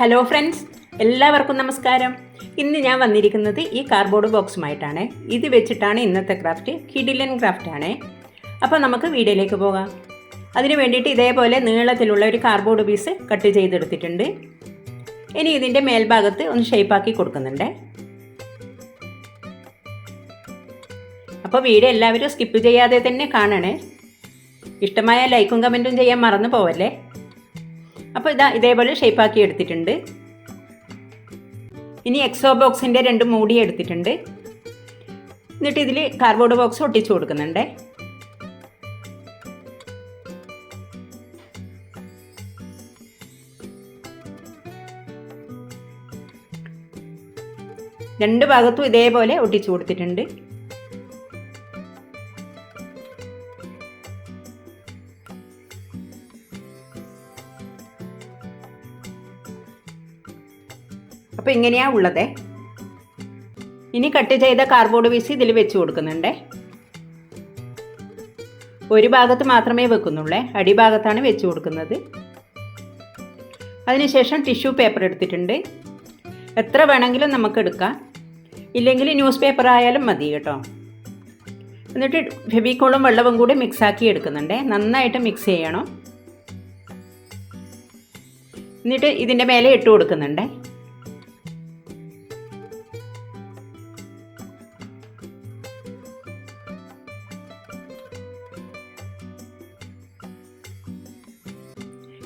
Hello friends എല്ലാവർക്കും നമസ്കാരം. ഇന്ന് ഞാൻ വന്നിരിക്കുന്നത് ഈ കാർഡ്ബോർഡ് ബോക്സുമായിട്ടാണ് ഇത് വെച്ചിട്ടാണ് ഇന്നത്തെ ക്രാഫ്റ്റ് കിഡിലൻ ക്രാഫ്റ്റ് ആണ്. അപ്പോൾ നമുക്ക് വീഡിയോയിലേക്ക് പോകാം. അതിന് വേണ്ടിയിട്ട് ഇതേപോലെ നീളത്തിലുള്ള ഒരു കാർഡ്ബോർഡ് പീസ് കട്ട് ചെയ്തെടുത്തിട്ടുണ്ട്. ഇനി ഇതിന്റെ മേൽഭാഗത്ത് ഒന്ന് ഷേപ്പാക്കി കൊടുക്കുന്നുണ്ട്. അപ്പോൾ വീഡിയോ എല്ലാവരും സ്കിപ്പ് ചെയ്യാതെ തന്നെ കാണണേ. ഇഷ്ടമായ ലൈക്കും കമന്റും ചെയ്യാൻ മറന്നു പോവല്ലേ? അപ്പോൾ ഇതാ ഇതേപോലെ ഷേപ്പാക്കി എടുത്തിട്ടുണ്ട്. ഇനി എക്സോ ബോക്സിന്റെ രണ്ട് മൂടി എടുത്തിട്ടുണ്ട്. എന്നിട്ട് ഇതിൽ കാർബോർഡ് ബോക്സ് ഒട്ടിച്ചു കൊടുക്കുന്നുണ്ട്. രണ്ട് ഭാഗത്തും ഇതേപോലെ ഒട്ടിച്ചു കൊടുത്തിട്ടുണ്ട്. അപ്പോൾ ഇങ്ങനെയാണ് ഉള്ളത്. ഇനി കട്ട് ചെയ്ത കാർഡ്ബോർഡ് പീസ് ഇതിൽ വെച്ച് കൊടുക്കുന്നുണ്ട്. ഒരു ഭാഗത്ത് മാത്രമേ വെക്കുന്നുള്ളേ. അടിഭാഗത്താണ് വെച്ച് കൊടുക്കുന്നത്. അതിനുശേഷം ടിഷ്യൂ പേപ്പർ എടുത്തിട്ടുണ്ട്. എത്ര വേണമെങ്കിലും നമുക്ക് എടുക്കാം. ഇല്ലെങ്കിൽ ന്യൂസ് പേപ്പർ ആയാലും മതി കേട്ടോ. എന്നിട്ട് ഫെബിക്കോളും വെള്ളവും കൂടി മിക്സാക്കി എടുക്കുന്നുണ്ട്. നന്നായിട്ട് മിക്സ് ചെയ്യണം. എന്നിട്ട് ഇതിന്റെ മേലെ ഇട്ട് കൊടുക്കുന്നുണ്ട്.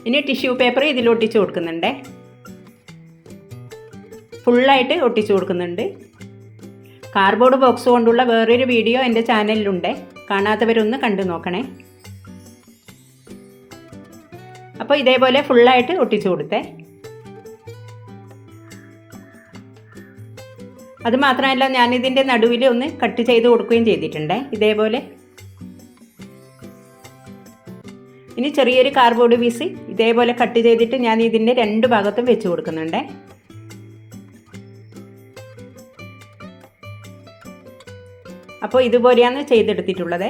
ഇനി ടിഷ്യൂ പേപ്പർ ഇതിൽ ഒട്ടിച്ചു കൊടുക്കുന്നുണ്ട്. ഫുള്ളായിട്ട് ഒട്ടിച്ചു കൊടുക്കുന്നുണ്ട്. കാർഡ്ബോർഡ് ബോക്സ് കൊണ്ടുള്ള വേറൊരു വീഡിയോ എന്റെ ചാനലിലുണ്ട് കാണാത്തവരൊന്ന് കണ്ടു നോക്കണേ. അപ്പോൾ ഇതേപോലെ ഫുള്ളായിട്ട് ഒട്ടിച്ചു കൊടുത്തേ. അതുമാത്രമല്ല ഞാനിതിന്റെ നടുവിൽ ഒന്ന് കട്ട് ചെയ്ത് കൊടുക്കുകയും ചെയ്തിട്ടുണ്ട്. ഇതേപോലെ ഇനി ചെറിയൊരു കാർബോർഡ് പീസ് ഇതേപോലെ കട്ട് ചെയ്തിട്ട് ഞാൻ ഇതിന്റെ രണ്ട് ഭാഗത്തും വെച്ച് കൊടുക്കുന്നുണ്ട്. അപ്പോൾ ഇതുപോലെയാണ് ചെയ്തെടുത്തിട്ടുള്ളത്.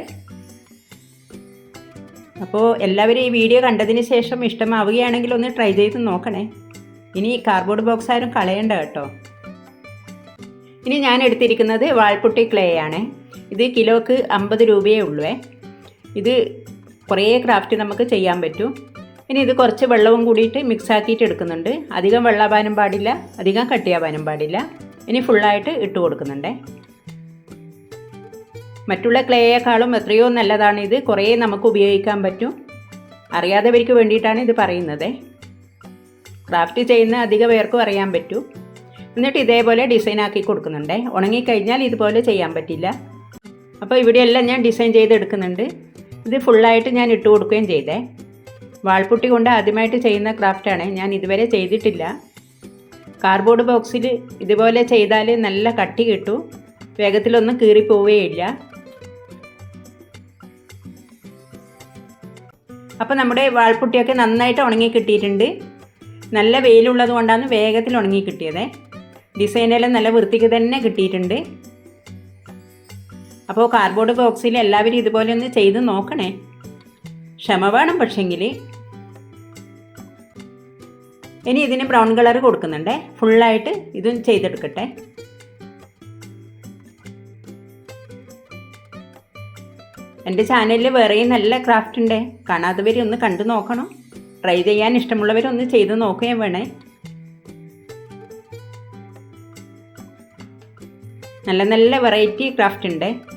അപ്പോൾ എല്ലാവരും ഈ വീഡിയോ കണ്ടതിന് ശേഷം ഇഷ്ടമാവുകയാണെങ്കിൽ ഒന്ന് ട്രൈ ചെയ്ത് നോക്കണേ. ഇനി കാർബോർഡ് ബോക്സ് ആരും കളയണ്ട കേട്ടോ. ഇനി ഞാൻ എടുത്തിരിക്കുന്നത് വാൾപുട്ടി ക്ലേ ആണ്. ഇത് കിലോക്ക് അമ്പത് രൂപയേ ഉള്ളൂ. ഇത് കുറേ ക്രാഫ്റ്റ് നമുക്ക് ചെയ്യാൻ പറ്റും. ഇനി ഇത് കുറച്ച് വെള്ളവും കൂടിയിട്ട് മിക്സ് ആക്കിയിട്ട് എടുക്കുന്നുണ്ട്. അധികം വെള്ളമാവാനും പാടില്ല അധികം കട്ടിയാവാനും പാടില്ല. ഇനി ഫുള്ളായിട്ട് ഇട്ട് കൊടുക്കുന്നുണ്ട്. മറ്റുള്ള ക്ലേയേക്കാളും എത്രയോ നല്ലതാണ് ഇത്. കുറേ നമുക്ക് ഉപയോഗിക്കാൻ പറ്റും. അറിയാത്തവർക്ക് വേണ്ടിയിട്ടാണ് ഇത് പറയുന്നത്. ക്രാഫ്റ്റ് ചെയ്യുന്ന അധിക പേർക്കും അറിയാൻ പറ്റും. എന്നിട്ട് ഇതേപോലെ ഡിസൈൻ ആക്കി കൊടുക്കുന്നുണ്ട്. ഉണങ്ങിക്കഴിഞ്ഞാൽ ഇതുപോലെ ചെയ്യാൻ പറ്റില്ല. അപ്പോൾ ഇവിടെയെല്ലാം ഞാൻ ഡിസൈൻ ചെയ്തെടുക്കുന്നുണ്ട്. ഇത് ഫുള്ളായിട്ട് ഞാൻ ഇട്ട് കൊടുക്കുകയും ചെയ്തേ. വാൾപുട്ടി കൊണ്ട് ആദ്യമായിട്ട് ചെയ്യുന്ന ക്രാഫ്റ്റാണ് ഞാൻ ഇതുവരെ ചെയ്തിട്ടില്ല. കാർഡ്ബോർഡ് ബോക്സിൽ ഇതുപോലെ ചെയ്താൽ നല്ല കട്ടി കിട്ടും. വേഗത്തിലൊന്നും കീറിപ്പോവുകയില്ല അപ്പോൾ നമ്മുടെ വാൾപുട്ടിയൊക്കെ നന്നായിട്ട് ഉണങ്ങി കിട്ടിയിട്ടുണ്ട്. നല്ല വെയിലുള്ളത് കൊണ്ടാണ് വേഗത്തിൽ ഉണങ്ങി കിട്ടിയത്. ഡിസൈനെല്ലാം നല്ല വൃത്തിക്ക് തന്നെ കിട്ടിയിട്ടുണ്ട്. അപ്പോൾ കാർഡ്ബോർഡ് ബോക്സിൽ എല്ലാവരും ഇതുപോലെ ഒന്ന് ചെയ്ത് നോക്കണേ. ക്ഷമ വേണം പക്ഷെങ്കിൽ ഇനി ഇതിന് ബ്രൗൺ കളർ കൊടുക്കുന്നുണ്ട്. ഫുള്ളായിട്ട് ഇതും ചെയ്തെടുക്കട്ടെ. എന്റെ ചാനലിൽ വേറെയും നല്ല ക്രാഫ്റ്റ് ഉണ്ട്. കാണാത്തവർ ഒന്ന് കണ്ടു നോക്കണം. ട്രൈ ചെയ്യാൻ ഇഷ്ടമുള്ളവരൊന്ന് ചെയ്ത് നോക്കുകയും വേണേ. നല്ല നല്ല വെറൈറ്റി ക്രാഫ്റ്റ് ഉണ്ട്.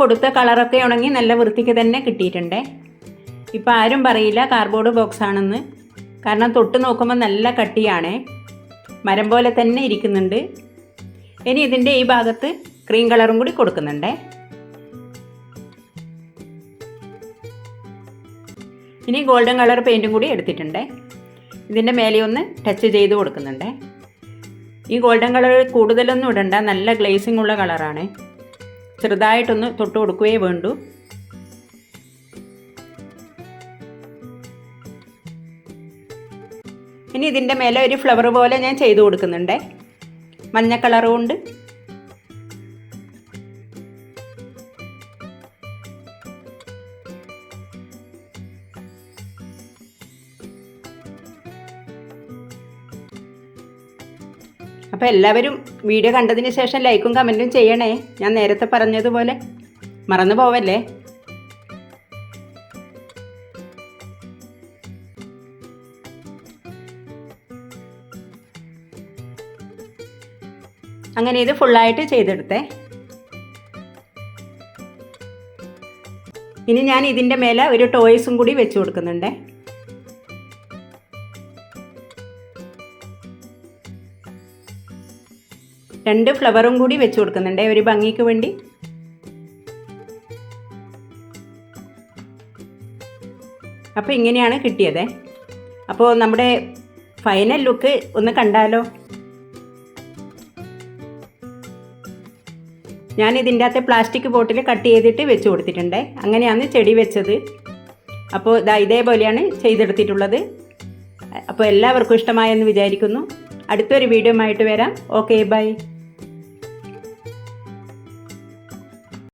കൊടുത്ത കളറൊക്കെ ഉണങ്ങി നല്ല വൃത്തിക്ക് തന്നെ കിട്ടിയിട്ടുണ്ട്. ഇപ്പോൾ ആരും പറയില്ല കാർഡ്ബോർഡ് ബോക്സ് ആണെന്ന്. കാരണം തൊട്ട് നോക്കുമ്പോൾ നല്ല കട്ടിയാണ്. മരം പോലെ തന്നെ ഇരിക്കുന്നുണ്ട്. ഇനി ഇതിന്റെ ഈ ഭാഗത്ത് ക്രീം കളറും കൂടി കൊടുക്കുന്നുണ്ട്. ഇനി ഗോൾഡൻ കളർ പെയിന്റും കൂടി എടുത്തിട്ടുണ്ട്. ഇതിന്റെ മേലെ ഒന്ന് ടച്ച് ചെയ്ത് കൊടുക്കുന്നുണ്ട്. ഈ ഗോൾഡൻ കളർ കൂടുതലൊന്നും ഇടണ്ട. നല്ല ഗ്ലേസിംഗ് ഉള്ള കളറാണ് ചെറുതായിട്ടൊന്ന് തൊട്ട് കൊടുക്കുകയേ വേണ്ടു. ഇനി ഇതിന്റെ മേലെ ഒരു ഫ്ലവർ പോലെ ഞാൻ ചെയ്തു കൊടുക്കുന്നുണ്ട്. മഞ്ഞ കളറുകൊണ്ട് കൊണ്ട് അപ്പോൾ എല്ലാവരും വീഡിയോ കണ്ടതിന് ശേഷം ലൈക്കും കമന്റും ചെയ്യണേ. ഞാൻ നേരത്തെ പറഞ്ഞതുപോലെ മറന്നു പോവല്ലേ? അങ്ങനെ ഇത് ഫുള്ളായിട്ട് ചെയ്തെടുത്തേ. ഇനി ഞാൻ ഇതിന്റെ മേലെ ഒരു ടോയ്സും കൂടി വെച്ചു കൊടുക്കുന്നുണ്ട്. രണ്ട് ഫ്ലവറും കൂടി വെച്ച് കൊടുക്കുന്നുണ്ട്. ഒരു ഭംഗിക്ക് വേണ്ടി. അപ്പോൾ ഇങ്ങനെയാണ് കിട്ടിയത്. അപ്പോൾ നമ്മുടെ ഫൈനൽ ലുക്ക് ഒന്ന് കണ്ടാലോ? ഞാൻ ഇതിന്റെ അകത്ത് പ്ലാസ്റ്റിക് ബോട്ടിൽ കട്ട് ചെയ്തിട്ട് വെച്ച് കൊടുത്തിട്ടുണ്ട്. അങ്ങനെയാണ് ചെടി വെച്ചത്. അപ്പോൾ ഇതാ ഇതേപോലെയാണ് ചെയ്തെടുത്തിട്ടുള്ളത്. അപ്പോൾ എല്ലാവർക്കും ഇഷ്ടമായെന്ന് വിചാരിക്കുന്നു. അടുത്തൊരു വീഡിയോ ആയിട്ട് വരാം. Okay bye